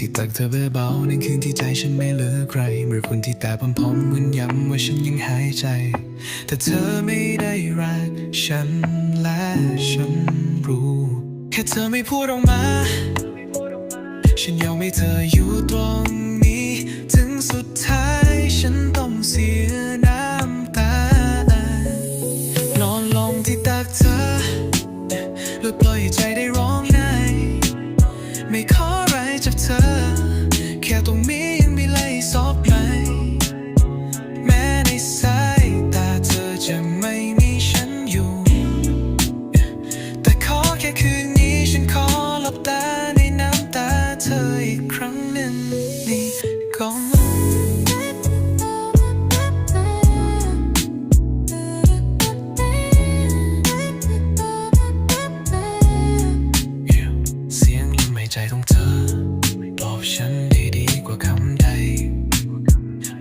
ที่ตักเธอเบาๆในคืนที่ใจฉันไม่เหลือใครเมื่อคนที่แต่พร้อมๆเหมือนย้ำว่าฉันยังหายใจ แต่เธอไม่ได้รักฉันและฉันรู้ แค่เธอไม่พูดออกมา ฉันยอมให้เธออยู่ตรงนี้ ถึงสุดท้ายฉันต้องเสียน้ำตา นอนลงที่ตักเธอแล้วปล่อยใจได้ จากเธอ แค่ตรงนี้ยังมีไหลซอบไหมแม้ในสายตาเธอจะไม่มีฉันอยู่ แต่ขอแค่คืนนี้ฉันขอหลับตา กว่าคำใด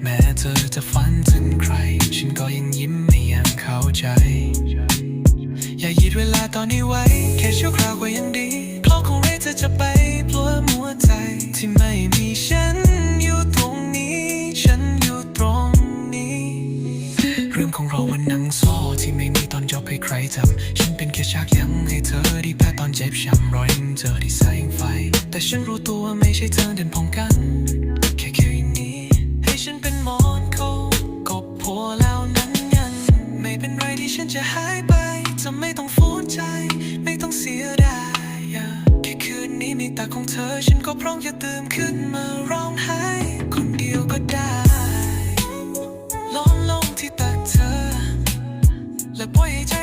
แม้เธอจะฝันถึงใคร ฉันก็ยังยิ้มไม่ยังเข้าใจ อย่าหยิดเวลาตอนนี้ไว้ แค่ชั่วคราวก็ยังดีเพราะคงเรเธอจะไปพลัวมัวใจ ที่ไม่มีฉันอยู่ตรงนี้ ฉันอยู่ตรงนี้ เรื่องของเรามันหนังโซ่ที่ไม่มีตอนจบให้ใครจำ ฉันเป็นแค่ฉากยังให้เธอได้แพ้ตอนเจ็บช้ำรอยยังเจอที่แสงไฟ แต่ฉันรู้ตัวว่าไม่ใช่เธอเดินพ้อมกัน แค่คืนนี้ ให้ฉันเป็นหมอนเขาก็พอแล้วนั้นยังไม่เป็นไรที่ฉันจะหายไป จะไม่ต้องฟูนใจ ไม่ต้องเสียดายแค่คืนนี้มีตาของเธอ ฉันก็พร้อมจะตื่นขึ้นมาร้องไห้คนเดียวก็ได้ล้อมลงที่ตักเธอ และปล่อยให้